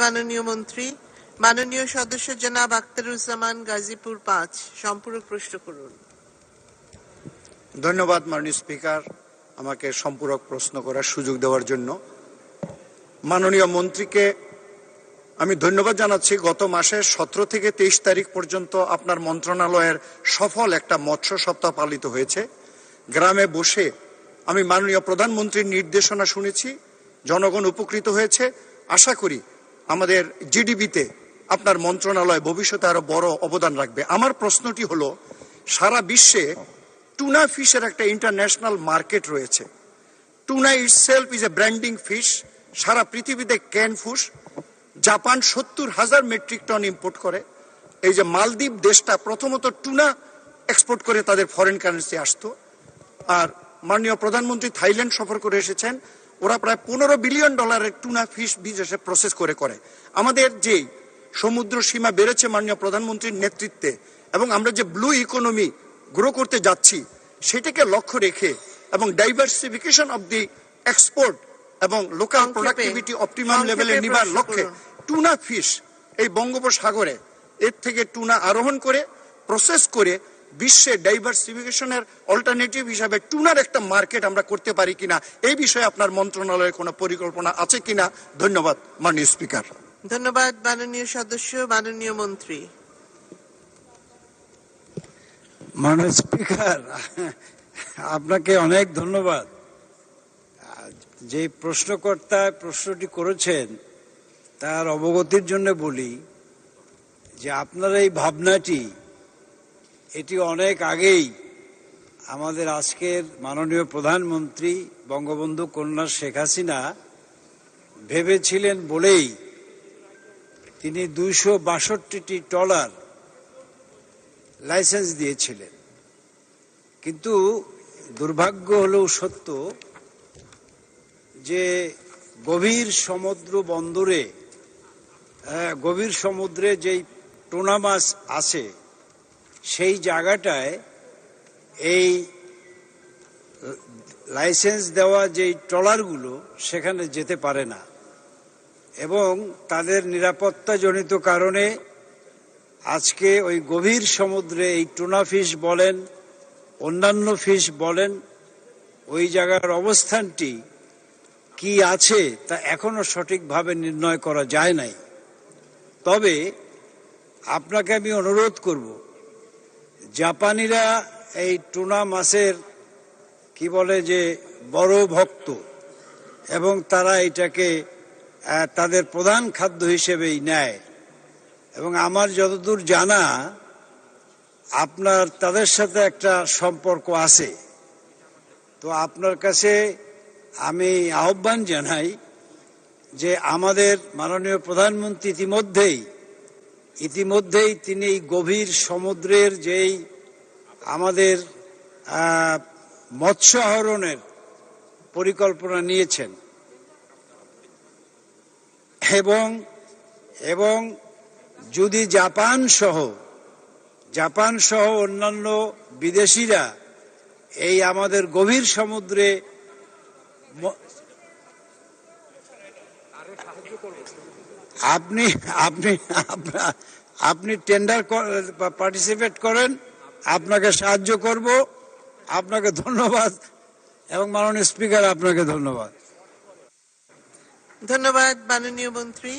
মাননীয় মন্ত্রী, মাননীয় সদস্য জনাব আখতারুজ্জামান গাজীপুর পাঁচ, সম্পূরক প্রশ্ন করুন। ধন্যবাদ মাননীয় স্পিকার আমাকে সম্পূরক প্রশ্ন করার সুযোগ দেওয়ার জন্য। মাননীয় মন্ত্রীকে আমি ধন্যবাদ জানাচ্ছি। গত মাসের সতেরো থেকে তেইশ তারিখ পর্যন্ত আপনার মন্ত্রণালয়ের সফল একটা মৎস্য সপ্তাহ পালিত হয়েছে। গ্রামে বসে আমি মাননীয় প্রধানমন্ত্রীর নির্দেশনা শুনেছি। জনগণ উপকৃত হয়েছে। আশা করি আমাদের জিডিপিতে আপনার মন্ত্রণালয় ভবিষ্যতে আরও বড় অবদান রাখবে। আমার প্রশ্নটি হলো, সারা বিশ্বে টুনা ফিশের একটা ইন্টারন্যাশনাল মার্কেট রয়েছে। Tuna itself is a branding fish সারা পৃথিবীতে ক্যান ফুস জাপান সত্তর হাজার মেট্রিক টন ইম্পোর্ট করে। এই যে মালদ্বীপ দেশটা প্রথমত টুনা এক্সপোর্ট করে তাদের ফরেন কারেন্সি আসতো। আর মাননীয় প্রধানমন্ত্রী থাইল্যান্ড সফর করে এসেছেন। ওরা প্রায় পনেরো বিলিয়ন ডলারের টুনা ফিশ বিদেশে প্রসেস করে করে। আমাদের যে সমুদ্র সীমা বেড়েছে মাননীয় প্রধানমন্ত্রীর নেতৃত্বে এবং আমরা যে ব্লু ইকোনমি গ্রো করতে যাচ্ছি সেটাকে লক্ষ্য রেখে এবং ডাইভার্সিফিকেশন অব দি এক্সপোর্ট এবং লোকাল প্রোডাক্টিভিটি অপটিমাম লেভেলে নিবার লক্ষ্যে টুনা ফিশ এই বঙ্গোপসাগরে এর থেকে টুনা আরোহণ করে প্রসেস করে বিশ্বে ডাইভার্সিফিকেশনের অল্টারনেটিভ হিসাবে টুনার একটা মার্কেট আমরা করতে পারি কিনা এই বিষয়ে আপনার মন্ত্রণালয়ের কোনো পরিকল্পনা আছে কিনা? ধন্যবাদ মাননীয় স্পিকার ধন্যবাদ মাননীয় সদস্য মাননীয় মন্ত্রী। মাননীয় স্পিকার আপনাকে অনেক ধন্যবাদ। যে প্রশ্নকর্তা প্রশ্নটি করেছেন তার অবগতির জন্য বলি যে আপনার এই ভাবনাটি এটি অনেক আগেই আমাদের আজকের মাননীয় প্রধানমন্ত্রী বঙ্গবন্ধু কন্যা শেখ হাসিনা ভেবেছিলেন বলেই তিনি দুইশো বাষট্টিটি ট্রলার লাইসেন্স দিয়েছিলেন। কিন্তু দুর্ভাগ্য হলেও সত্য যে গভীর সমুদ্র বন্দরে আহ, গভীর সমুদ্রে যেই টোনা মাছ আছে সেই জায়গাটায় এই লাইসেন্স দেওয়া যেই ট্রলারগুলো সেখানে যেতে পারে না। এবং তাদের নিরাপত্তাজনিত কারণে আজকে ওই গভীর সমুদ্রে এই টুনা ফিশ বলেন, অন্যান্য ফিশ বলেন, ওই জায়গার অবস্থানটি কি আছে তা এখনও সঠিকভাবে নির্ণয় করা যায় নাই। তবে আপনাকে আমি অনুরোধ করব জাপানিরা এই টুনা মাছের, কি বলে যে, বড় ভক্ত। এবং তারা এটাকে তাদের প্রধান খাদ্য হিসেবেই নেয়। এবং আমার যতদূর জানা, আপনার, তাদের সাথে একটা সম্পর্ক আছে। তো আপনার কাছে আমি আহ্বান জানাই যে আমাদের মাননীয় প্রধানমন্ত্রী ইতিমধ্যেই ইতিমধ্যেই তিনি এই গভীর সমুদ্রের যেই আমাদের মৎস্য আহরণের পরিকল্পনা নিয়েছেন। এবং এবং যদি জাপান সহ জাপান সহ অন্যান্য বিদেশিরা এই আমাদের গভীর সমুদ্রে আপনি আপনি আপনি টেন্ডার পার্টিসিপেট করেন, আপনাকে সাহায্য করব, আপনাকে ধন্যবাদ, এবং মাননীয় স্পিকার আপনাকে ধন্যবাদ। ধন্যবাদ, মাননীয় মন্ত্রী।